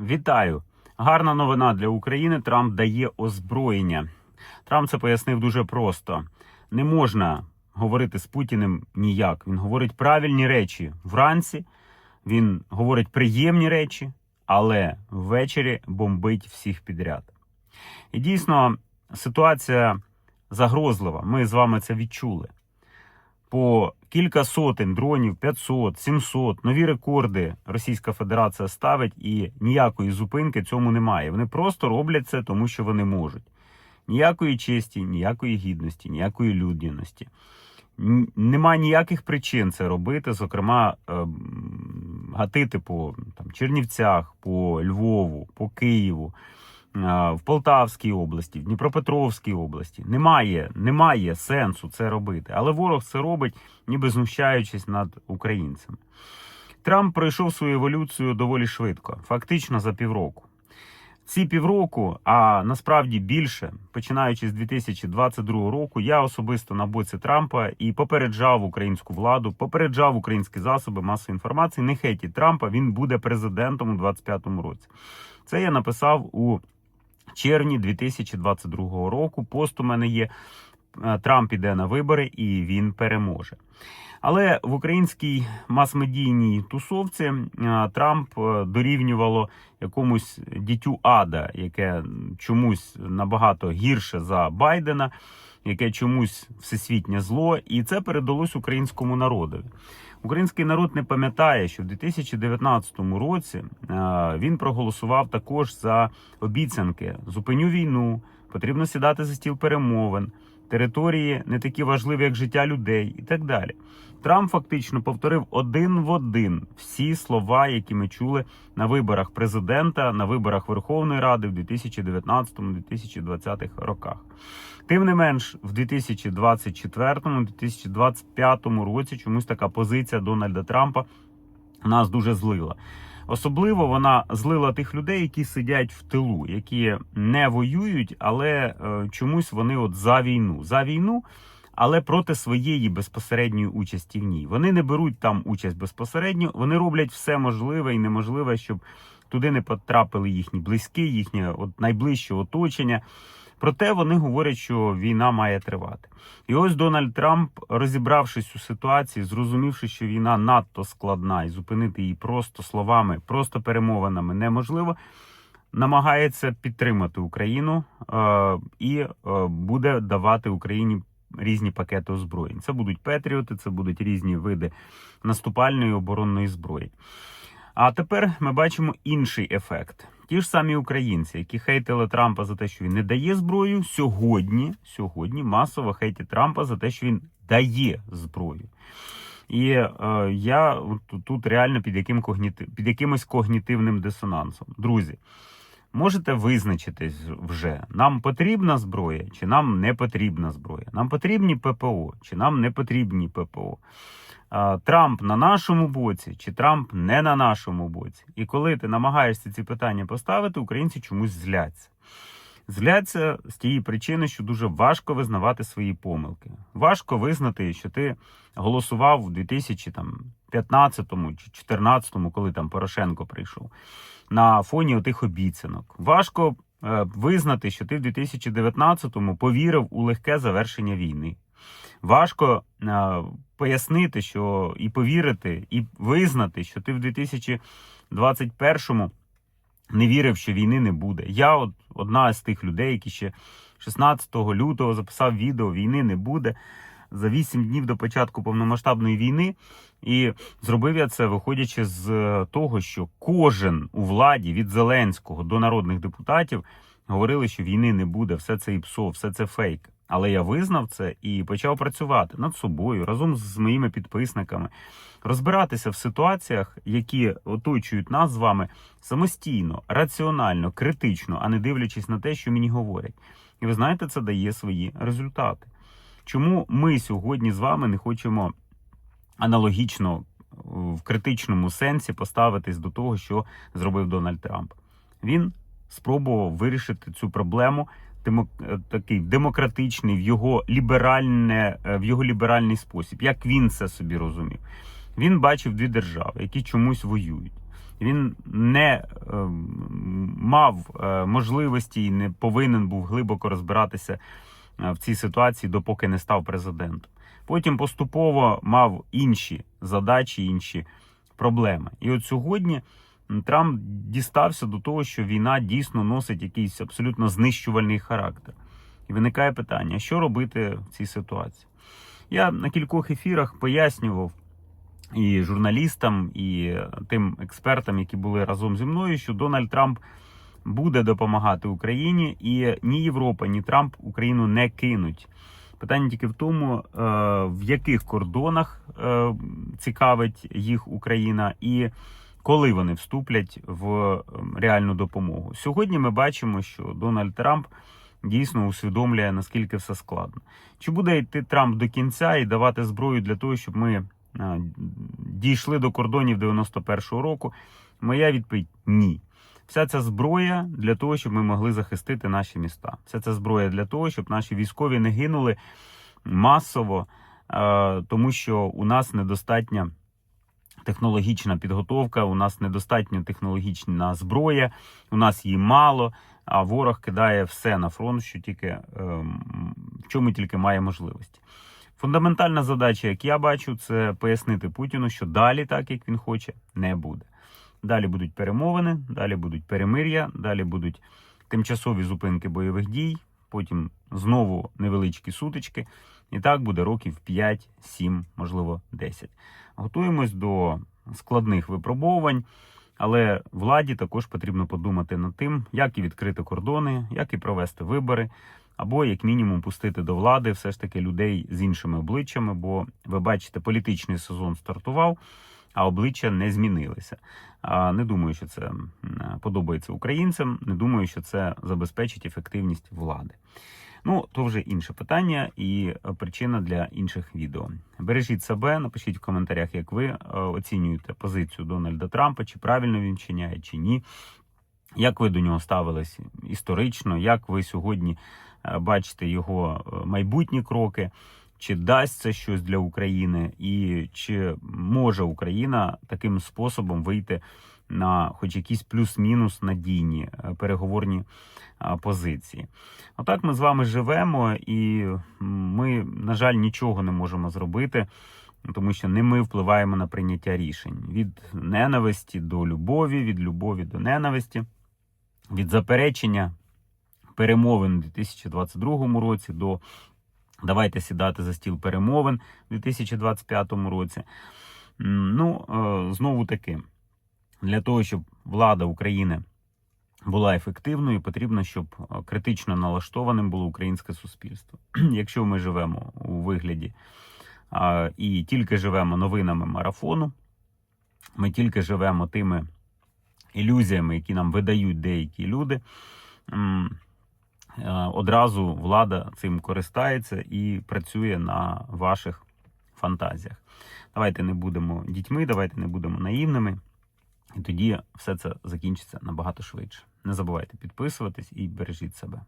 Вітаю! Гарна новина для України. Трамп дає озброєння. Трамп це пояснив дуже просто: не можна говорити з Путіним ніяк. Він говорить правильні речі вранці, він говорить приємні речі, але ввечері бомбить всіх підряд. І дійсно ситуація загрозлива. Ми з вами це відчули. По кілька сотень дронів, 500, 700, нові рекорди Російська Федерація ставить, і ніякої зупинки цьому немає. Вони просто роблять це, тому що вони можуть. Ніякої честі, ніякої гідності, ніякої людяності. Нема ніяких причин це робити, зокрема, ем, гатити по там, Чернівцях, по Львову, по Києву, е, в Полтавській області, в Дніпропетровській області. Немає, немає сенсу це робити. Але ворог це робить, ніби знущаючись над українцями. Трамп пройшов свою еволюцію доволі швидко, фактично за півроку. Ці півроку, а насправді більше, починаючи з 2022 року, я особисто на боці Трампа і попереджав українську владу, попереджав українські засоби масової інформації. Не хейтіть Трампа, він буде президентом у 2025 році. Це я написав у червні 2022 року. Пост у мене є. Е, Трамп іде на вибори і він переможе. Але в українській мас-медійній тусовці е, Трамп е, дорівнювало якомусь дітю ада, яке чомусь набагато гірше за Байдена, яке чомусь всесвітнє зло, і це передалось українському народові. Український народ не пам'ятає, що в 2019 році е, він проголосував також за обіцянки: зупиню війну, потрібно сідати за стіл перемовин, території не такі важливі, як життя людей, і так далі. Трамп фактично повторив один в один всі слова, які ми чули на виборах президента, на виборах Верховної Ради в 2019-2020 роках. Тим не менш, в 2024-2025 році чомусь така позиція Дональда Трампа нас дуже злила. Особливо вона злила тих людей, які сидять в тилу, які не воюють, але е, чомусь вони от за війну. За війну, але проти своєї безпосередньої участі в ній. Вони не беруть там участь безпосередньо, вони роблять все можливе і неможливе, щоб туди не потрапили їхні близькі, їхнє от найближче оточення. Проте вони говорять, що війна має тривати. І ось Дональд Трамп, розібравшись у ситуації, зрозумівши, що війна надто складна, і зупинити її просто словами, просто перемовинами неможливо, намагається підтримати Україну е, і е, буде давати Україні різні пакети озброєнь. Це будуть Петріоти, це будуть різні види наступальної оборонної зброї. А тепер ми бачимо інший ефект. Ті ж самі українці, які хейтили Трампа за те, що він не дає зброю, сьогодні, сьогодні масово хейтять Трампа за те, що він дає зброю. І е, я тут реально під яким когніти... під якимось когнітивним дисонансом. Друзі, можете визначитись вже, нам потрібна зброя, чи нам не потрібна зброя. Нам потрібні ППО, чи нам не потрібні ППО. Трамп на нашому боці, чи Трамп не на нашому боці. І коли ти намагаєшся ці питання поставити, українці чомусь зляться. Зляться з тієї причини, що дуже важко визнавати свої помилки. Важко визнати, що ти голосував у 2015 чи 2014, коли там Порошенко прийшов, на фоні отих обіцянок. Важко е, визнати, що ти в 2019-му повірив у легке завершення війни. Важко е, пояснити, що і повірити, і визнати, що ти в 2021-му не вірив, що війни не буде. Я от одна з тих людей, які ще 16 лютого записав відео Війни не буде за 8 днів до початку повномасштабної війни. І зробив я це, виходячи з е, того, що кожен у владі від Зеленського до народних депутатів говорили, що війни не буде, все це ІПСО, все це фейк. Але я визнав це і почав працювати над собою разом з моїми підписниками, розбиратися в ситуаціях, які оточують нас з вами самостійно, раціонально, критично, а не дивлячись на те, що мені говорять. І ви знаєте, це дає свої результати. Чому ми сьогодні з вами не хочемо аналогічно е, в критичному сенсі поставитись до того, що зробив Дональд Трамп? Він спробував вирішити цю проблему такий демократичний в його ліберальне, е, в його ліберальний спосіб. Як він це собі розумів? Він бачив дві держави, які чомусь воюють. Він не ем, мав е, можливості і не повинен був глибоко розбиратися е, в цій ситуації, допоки не став президентом. Потім поступово мав інші задачі, інші проблеми. І от сьогодні Трамп дістався до того, що війна дійсно носить якийсь абсолютно знищувальний характер. І виникає питання: що робити в цій ситуації? Я на кількох ефірах пояснював і журналістам, і тим експертам, які були разом зі мною, що Дональд Трамп буде допомагати Україні, і ні Європа, ні Трамп Україну не кинуть. Питання тільки в тому, е, в яких кордонах е, цікавить їх Україна, і коли вони вступлять в е, реальну допомогу. Сьогодні ми бачимо, що Дональд Трамп дійсно усвідомлює наскільки все складно. Чи буде йти Трамп до кінця і давати зброю для того, щоб ми е, дійшли до кордонів 91-го року? Моя відповідь ні. Вся ця зброя для того, щоб ми могли захистити наші міста. Вся ця зброя для того, щоб наші військові не гинули масово, е, тому що у нас недостатня технологічна підготовка, у нас недостатньо технологічна зброя, у нас її мало, а ворог кидає все на фронт, що тільки ем, в чому тільки має можливості. Фундаментальна задача, як я бачу, це пояснити Путіну, що далі, так як він хоче, не буде. Далі будуть перемовини, далі будуть перемир'я, далі будуть тимчасові зупинки бойових дій, потім знову невеличкі сутички. І так буде років 5, 7, можливо, 10. Готуємось до складних випробовувань, але владі також потрібно подумати над тим, як і відкрити кордони, як і провести вибори, або як мінімум пустити до влади все ж таки людей з іншими обличчями. Бо ви бачите, політичний сезон стартував, а обличчя не змінилися. Не думаю, що це подобається українцям. Не думаю, що це забезпечить ефективність влади. Ну, то вже інше питання і е, причина для інших відео. Бережіть себе, напишіть в коментарях, як ви е, оцінюєте позицію Дональда Трампа, чи правильно він вчиняє, чи ні. Як ви до нього ставились історично, як ви сьогодні е, бачите його майбутні кроки? Чи дасть це щось для України, і чи може Україна таким способом вийти на хоч якісь плюс-мінус надійні е, переговорні е, позиції? Отак ми з вами живемо, і ми, на жаль, нічого не можемо зробити, тому що не ми впливаємо на прийняття рішень від ненависті до любові, від любові до ненависті, від заперечення перемовин у 2022 році до Давайте сідати за стіл перемовин у 2025 році. Ну, е, знову таки, для того, щоб влада України була ефективною, потрібно, щоб е, критично налаштованим було українське суспільство. Якщо ми живемо у вигляді а, і тільки живемо новинами марафону, ми тільки живемо тими ілюзіями, які нам видають деякі люди. е, одразу влада цим користається і працює на ваших фантазіях. Давайте не будемо дітьми, давайте не будемо наївними, і тоді все це закінчиться набагато швидше. Не забувайте підписуватись і бережіть себе.